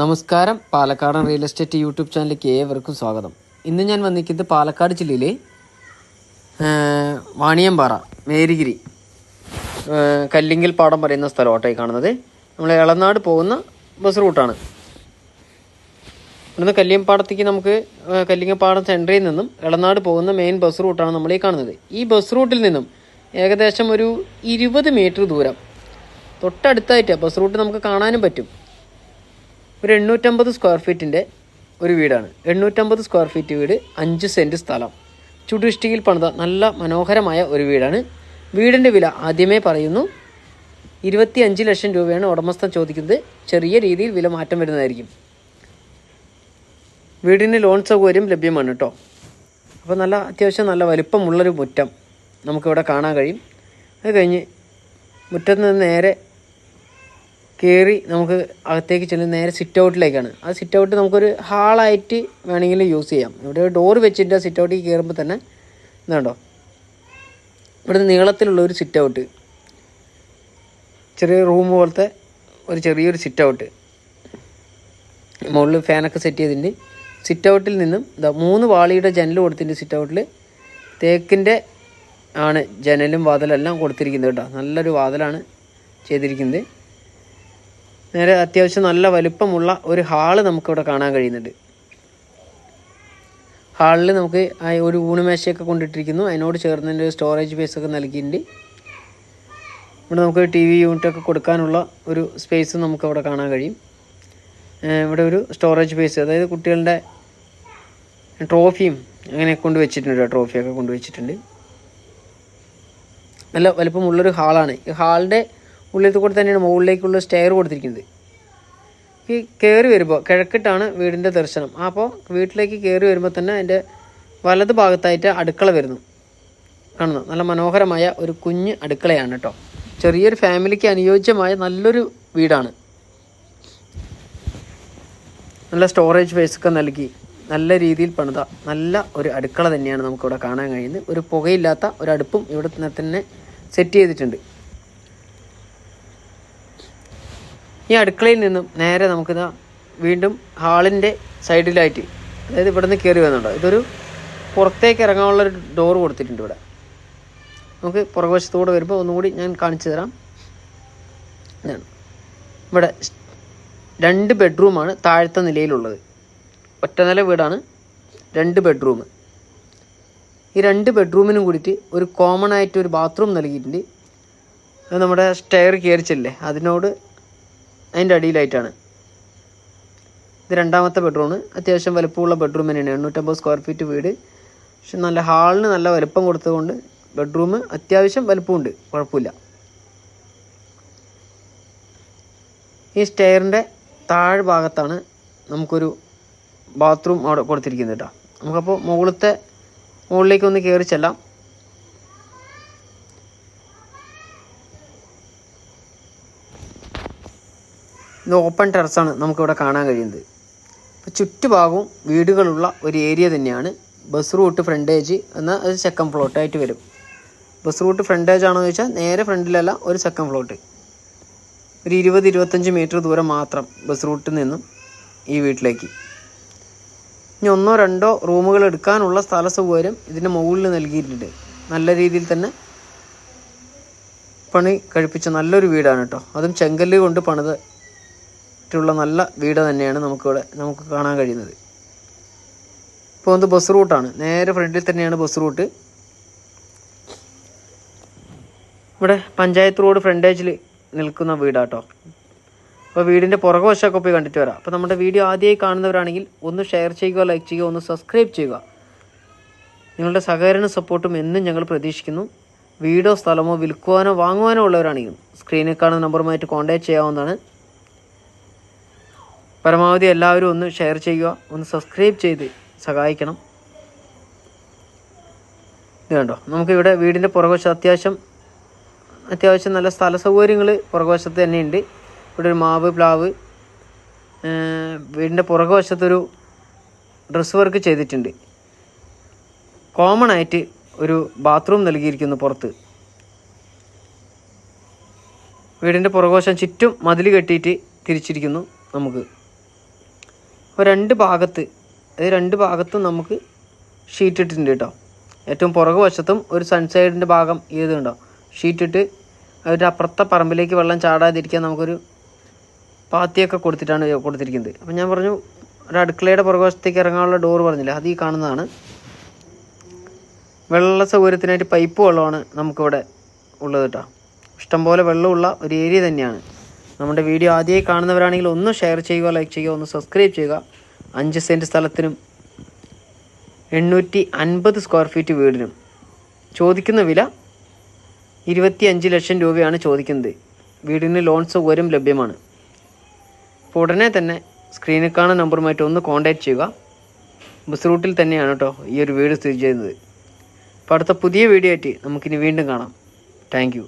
നമസ്കാരം. പാലക്കാടൻ real estate YouTube ചാനലിലേക്ക് ഏവർക്കും സ്വാഗതം. ഇന്ന് ഞാൻ വന്നിരിക്കുന്നത് പാലക്കാട് ജില്ലയിലെ വാണിയമ്പാറ മേരിഗിരി കല്ലിങ്കിൽ പാടം പറയുന്ന സ്ഥലമായിട്ടായി കാണുന്നത്. നമ്മൾ ഇളനാട് പോകുന്ന ബസ് റൂട്ടാണ്. ഇവിടുന്ന് കല്ലിയമ്പാടത്തേക്ക് നമുക്ക് കല്ലിങ്ങപ്പാടം സെന്ററിൽ നിന്നും ഇളനാട് പോകുന്ന മെയിൻ ബസ് റൂട്ടാണ് നമ്മൾ ഈ കാണുന്നത്. ഈ ബസ് റൂട്ടിൽ നിന്നും ഏകദേശം ഒരു ഇരുപത് മീറ്റർ ദൂരം. തൊട്ടടുത്തായിട്ട് ബസ് റൂട്ട് നമുക്ക് കാണാനും പറ്റും. ഒരു എണ്ണൂറ്റമ്പത് സ്ക്വയർ ഫീറ്റിന്റെ ഒരു വീടാണ്. എണ്ണൂറ്റമ്പത് സ്ക്വയർ ഫീറ്റ് വീട് അഞ്ച് സെന്റ് സ്ഥലം. ചുടുഷ്ടിയിൽ പണിത നല്ല മനോഹരമായ ഒരു വീടാണ്. വീടിന്റെ വില ആദ്യമേ പറയുന്നു ഇരുപത്തി അഞ്ച് ലക്ഷം രൂപയാണ് ഉടമസ്ഥൻ ചോദിക്കുന്നത്. ചെറിയ രീതിയിൽ വില മാറ്റം വരുന്നതായിരിക്കും. വീടിന് ലോൺ സൗകര്യം ലഭ്യമാണ് കേട്ടോ അപ്പോൾ നല്ല അത്യാവശ്യം നല്ല വലിപ്പമുള്ളൊരു മുറ്റം നമുക്കിവിടെ കാണാൻ കഴിയും. അത് കഴിഞ്ഞ് മുറ്റത്ത് നിന്ന് നേരെ കയറി നമുക്ക് അകത്തേക്ക് ചെല്ലുന്ന നേരെ സിറ്റ് ഔട്ടിലേക്കാണ് ആ സിറ്റ് ഔട്ട് നമുക്കൊരു ഹാളായിട്ട് വേണമെങ്കിൽ യൂസ് ചെയ്യാം. ഇവിടെ ഡോർ വെച്ചിട്ട് ആ സിറ്റ് ഔട്ടിൽ കയറുമ്പോൾ തന്നെ ഇതുണ്ടോ? ഇവിടെ നീളത്തിലുള്ള ഒരു സിറ്റ് ഔട്ട് ചെറിയ റൂം പോലത്തെ ഒരു ചെറിയൊരു സിറ്റ് ഔട്ട് മുകളിൽ ഫാനൊക്കെ സെറ്റ് ചെയ്തിട്ടുണ്ട്. സിറ്റ് ഔട്ടിൽ നിന്നും ഇതാ മൂന്ന് വാളിയുടെ ജനൽ കൊടുത്തിട്ടുണ്ട് സിറ്റ് ഔട്ടിൽ തേക്കിന്റെ ആണ് ജനലും വാതിലെല്ലാം കൊടുത്തിരിക്കുന്നത് കേട്ടോ. നല്ലൊരു വാതിലാണ് ചെയ്തിരിക്കുന്നത്. നേരെ അത്യാവശ്യം നല്ല വലുപ്പമുള്ള ഒരു ഹാൾ നമുക്കിവിടെ കാണാൻ കഴിയുന്നുണ്ട്. ഹാളിൽ നമുക്ക് ഒരു ഊണുമേശയൊക്കെ കൊണ്ടിട്ടിരിക്കുന്നു. അതിനോട് ചേർന്നതിന്റെ ഒരു സ്റ്റോറേജ് സ്പേസ് ഒക്കെ നൽകിയിട്ടുണ്ട്. ഇവിടെ നമുക്ക് ടി വി യൂണിറ്റൊക്കെ കൊടുക്കാനുള്ള ഒരു സ്പേസ് നമുക്കവിടെ കാണാൻ കഴിയും. ഇവിടെ ഒരു സ്റ്റോറേജ് സ്പേസ് അതായത് കുട്ടികളുടെ ട്രോഫിയും അങ്ങനെ കൊണ്ടുവച്ചിട്ടുണ്ട് ട്രോഫിയൊക്കെ കൊണ്ടുവച്ചിട്ടുണ്ട് നല്ല വലിപ്പമുള്ളൊരു ഹാളാണ്. ഈ ഹാളിന്റെ ഉള്ളിലത്തെ കൂടെ തന്നെയാണ് മുകളിലേക്കുള്ള സ്റ്റെയർ കൊടുത്തിരിക്കുന്നത്. ഈ കയറി വരുമ്പോൾ കിഴക്കിട്ടാണ് വീടിന്റെ ദർശനം. അപ്പോൾ വീട്ടിലേക്ക് കയറി വരുമ്പോൾ തന്നെ അതിന്റെ വലത് ഭാഗത്തായിട്ട് അടുക്കള വരുന്നു. കാണുന്നു? നല്ല മനോഹരമായ ഒരു കുഞ്ഞ് അടുക്കളയാണ് കേട്ടോ. ചെറിയൊരു ഫാമിലിക്ക് അനുയോജ്യമായ നല്ലൊരു വീടാണ്. നല്ല സ്റ്റോറേജ് സ്പേസ് ഒക്കെ നൽകി. നല്ല രീതിയിൽ പണിത. നല്ല ഒരു അടുക്കള തന്നെയാണ് നമുക്കിവിടെ കാണാൻ കഴിയുന്നത്. ഒരു പുകയില്ലാത്ത ഒരു അടുപ്പും ഇവിടെ തന്നെ സെറ്റ് ചെയ്തിട്ടുണ്ട്. ഈ അടുക്കളയിൽ നിന്നും നേരെ നമുക്കിതാ വീണ്ടും ഹാളിന്റെ സൈഡിലായിട്ട് അതായത് ഇവിടെ നിന്ന് കയറി വന്നുണ്ടോ ഇതൊരു പുറത്തേക്ക് ഇറങ്ങാനുള്ളൊരു ഡോർ കൊടുത്തിട്ടുണ്ട് ഇവിടെ. നമുക്ക് പുറകുവശത്തൂടെ വരുമ്പോൾ ഒന്നുകൂടി ഞാൻ കാണിച്ചു തരാം. ഇതാണ്. ഇവിടെ രണ്ട് ബെഡ്റൂമാണ് താഴത്തെ നിലയിലുള്ളത്. ഒറ്റ നില വീടാണ് രണ്ട് ബെഡ്റൂം ഈ രണ്ട് ബെഡ്റൂമിനും കൂടിയിട്ട് ഒരു കോമൺ ആയിട്ട് ഒരു ബാത്റൂം നൽകിയിട്ടുണ്ട്. അത് നമ്മുടെ സ്റ്റെയർ കയറിച്ചില്ലേ? അതിനോട് അതിന്റെ അടിയിലായിട്ടാണ്. ഇത് രണ്ടാമത്തെ ബെഡ്റൂം അത്യാവശ്യം വലുപ്പമുള്ള ബെഡ്റൂം തന്നെയാണ്. എണ്ണൂറ്റമ്പത് സ്ക്വയർ ഫീറ്റ് വീട്. പക്ഷെ നല്ല ഹാളിന് നല്ല വലുപ്പം കൊടുത്തതുകൊണ്ട് ബെഡ്റൂം അത്യാവശ്യം വലുപ്പമുണ്ട്. കുഴപ്പമില്ല. ഈ സ്റ്റെയറിന്റെ താഴ് ഭാഗത്താണ് നമുക്കൊരു ബാത്റൂം അവിടെ കൊടുത്തിരിക്കുന്നത് കേട്ടോ നമുക്കപ്പോൾ മുകളിലത്തെ മുകളിലേക്ക് ഒന്ന് കയറി ചെല്ലാം. ഇത് ഓപ്പൺ ടെറസാണ് നമുക്കിവിടെ കാണാൻ കഴിയുന്നത്. അപ്പോൾ ചുറ്റുഭാഗവും വീടുകളുള്ള ഒരു ഏരിയ തന്നെയാണ്. ബസ് റൂട്ട് ഫ്രണ്ടേജ് എന്ന അത് സെക്കൻഡ് ഫ്ലോട്ടായിട്ട് വരും. ബസ് റൂട്ട് ഫ്രണ്ടേജ് ആണോ എന്ന് ചോദിച്ചാൽ നേരെ ഫ്രണ്ടിലല്ല ഒരു സെക്കൻഡ് ഫ്ലോട്ട് ഒരു ഇരുപത് ഇരുപത്തഞ്ച് മീറ്റർ ദൂരം മാത്രം ബസ് റൂട്ടിൽ നിന്നും ഈ വീട്ടിലേക്ക്. ഇനി ഒന്നോ രണ്ടോ റൂമുകൾ എടുക്കാനുള്ള സ്ഥല സൗകര്യം ഇതിന്റെ മുകളിൽ നൽകിയിട്ടുണ്ട്. നല്ല രീതിയിൽ തന്നെ പണി കഴിപ്പിച്ച നല്ലൊരു വീടാണ് കേട്ടോ. അതും ചെങ്കല്ല് കൊണ്ട് പണിതിട്ടുള്ള നല്ല വീട് തന്നെയാണ് നമുക്കിവിടെ നമുക്ക് കാണാൻ കഴിയുന്നത്. ഇപ്പോൾ വന്ന് ബസ് റൂട്ടാണ് നേരെ ഫ്രണ്ടിൽ തന്നെയാണ് ബസ് റൂട്ട് ഇവിടെ പഞ്ചായത്ത് റോഡ് ഫ്രണ്ടേജിൽ നിൽക്കുന്ന വീടാട്ടോ. അപ്പോൾ വീടിന്റെ പുറകുവശമൊക്കെ പോയി കണ്ടിട്ട് വരാം. അപ്പോൾ നമ്മുടെ വീഡിയോ ആദ്യമായി കാണുന്നവരാണെങ്കിൽ ഒന്ന് ഷെയർ ചെയ്യുക ലൈക്ക് ചെയ്യുക ഒന്ന് സബ്സ്ക്രൈബ് ചെയ്യുക. നിങ്ങളുടെ സഹകരണ സപ്പോർട്ടും എന്നും ഞങ്ങൾ പ്രതീക്ഷിക്കുന്നു. വീടോ സ്ഥലമോ വിൽക്കുവാനോ വാങ്ങുവാനോ ഉള്ളവരാണെങ്കിൽ സ്ക്രീനിൽ കാണുന്ന നമ്പറുമായിട്ട് കോൺടാക്റ്റ് ചെയ്യാവുന്നതാണ്. പരമാവധി എല്ലാവരും ഒന്ന് ഷെയർ ചെയ്യുക ഒന്ന് സബ്സ്ക്രൈബ് ചെയ്ത് സഹായിക്കണം. ഇത് കണ്ടോ? നമുക്കിവിടെ വീടിന്റെ പുറകുവശം അത്യാവശ്യം അത്യാവശ്യം നല്ല സ്ഥല സൗകര്യങ്ങൾ പുറകുവശത്ത് തന്നെയുണ്ട്. ഇവിടെ ഒരു മാവ് പ്ലാവ് വീടിന്റെ പുറകുവശത്തൊരു ഡ്രസ് വർക്ക് ചെയ്തിട്ടുണ്ട്. കോമൺ ആയിട്ട് ഒരു ബാത്റൂം നൽകിയിരിക്കുന്നു പുറത്ത്. വീടിന്റെ പുറകുവശം ചുറ്റും മതിൽ കെട്ടിയിട്ട് തിരിച്ചിരിക്കുന്നു നമുക്ക്. അപ്പോൾ രണ്ട് ഭാഗത്ത് അത് രണ്ട് ഭാഗത്തും നമുക്ക് ഷീറ്റ് ഇട്ടിട്ടുണ്ട് കേട്ടോ ഏറ്റവും പുറകു വശത്തും ഒരു സൺസൈഡിന്റെ ഭാഗം ഇതുണ്ടോ ഷീറ്റ് ഇട്ട് അതിന്റെ അപ്പുറത്തെ പറമ്പിലേക്ക് വെള്ളം ചാടാതിരിക്കാൻ നമുക്കൊരു പാത്തിയൊക്കെ കൊടുത്തിട്ടാണ് കൊടുത്തിരിക്കുന്നത്. അപ്പം ഞാൻ പറഞ്ഞു ഒരു അടുക്കളയുടെ പുറകുവശത്തേക്ക് ഇറങ്ങാനുള്ള ഡോർ പറഞ്ഞില്ല അത് ഈ കാണുന്നതാണ്. വെള്ള സൗകര്യത്തിനായിട്ട് പൈപ്പ് വെള്ളമാണ് നമുക്കിവിടെ ഉള്ളത് കേട്ടോ ഇഷ്ടംപോലെ വെള്ളമുള്ള ഒരു ഏരിയ തന്നെയാണ്. നമ്മുടെ വീഡിയോ ആദ്യമായി കാണുന്നവരാണെങ്കിൽ ഒന്ന് ഷെയർ ചെയ്യുക ലൈക്ക് ചെയ്യുക ഒന്ന് സബ്സ്ക്രൈബ് ചെയ്യുക. അഞ്ച് സെന്റ് സ്ഥലത്തിനും എണ്ണൂറ്റി അൻപത് സ്ക്വയർ ഫീറ്റ് വീടിനും. ചോദിക്കുന്ന വില ഇരുപത്തി അഞ്ച് ലക്ഷം രൂപയാണ് ചോദിക്കുന്നത്. വീടിന് ലോൺ സൗകര്യം ലഭ്യമാണ്. അപ്പോൾ ഉടനെ തന്നെ സ്ക്രീനിൽ കാണുന്ന നമ്പറുമായിട്ട് ഒന്ന് കോൺടാക്റ്റ് ചെയ്യുക. ബസ് റൂട്ടിൽ തന്നെയാണ് കേട്ടോ ഈ ഒരു വീട് സ്ഥിതി ചെയ്യുന്നത്. അപ്പോൾ അടുത്ത പുതിയ വീഡിയോ ആയിട്ട് നമുക്കിനി വീണ്ടും കാണാം. താങ്ക്